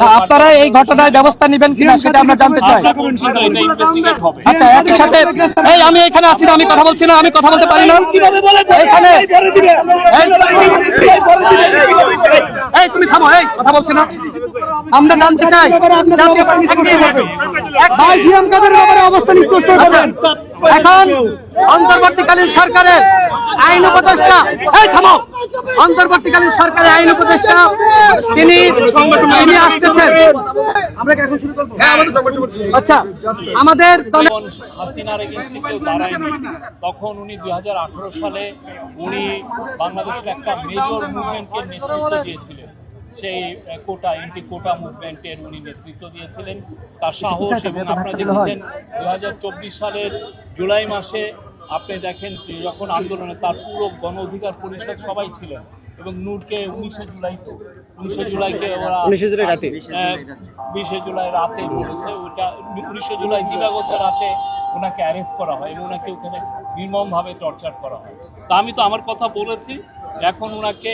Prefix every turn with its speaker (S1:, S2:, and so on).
S1: না, আপনারা এই ঘটনায় ব্যবস্থা নেবেন কিনা সেটা আমরা জানতে চাই।
S2: হবে।
S1: আচ্ছা একই সাথে এই আমি এখানে আছি না আমি কথা বলছি না আমি কথা বলতে পারি না। এখানে এই, এই তুমি থামো এই কথা বলছি না। আমরা জানতে চাই ভাই জিএম কাদের ব্যাপারে অবস্থান স্পষ্ট করবেন এখন অন্তর্বর্তীকালীন সরকারের আইন উপদেষ্টা। এই থামো। অন্তর্বর্তীকালীন সরকারের আইন উপদেষ্টা তিনি তিনি আসতেছেন। আমরা কি এখন শুরু করব? আচ্ছা আমাদের দলে
S2: হাসিনার এগেনস্টে কেউ দাঁড়ায়নি তখন উনি দু হাজার আঠারো সালে উনি বাংলাদেশের একটা মেজর মুভমেন্টকে নেতৃত্ব দিয়েছিলেন। সেই কোটা এন্টি কোটা মুভমেন্টের উনি নেতৃত্ব দিয়েছিলেন। তার সাহস এবং আপনারা দেখেছেন দুই সালের জুলাই মাসে আপনি দেখেন যে যখন আন্দোলনে তার পুরো গণ অধিকার পরিষদ সবাই ছিলেন এবং নূরকে উনিশে জুলাই তো উনিশে জুলাইকে ওরা
S3: উনিশে জুলাই রাতে।
S2: বিশে জুলাই রাতে বলেছে ওটা উনিশে জুলাই দিবাগত রাতে ওনাকে অ্যারেস্ট করা হয় এবং ওনাকে ওখানে নির্মমভাবে টর্চার করা হয় তা আমি তো আমার কথা বলেছি এখন ওনাকে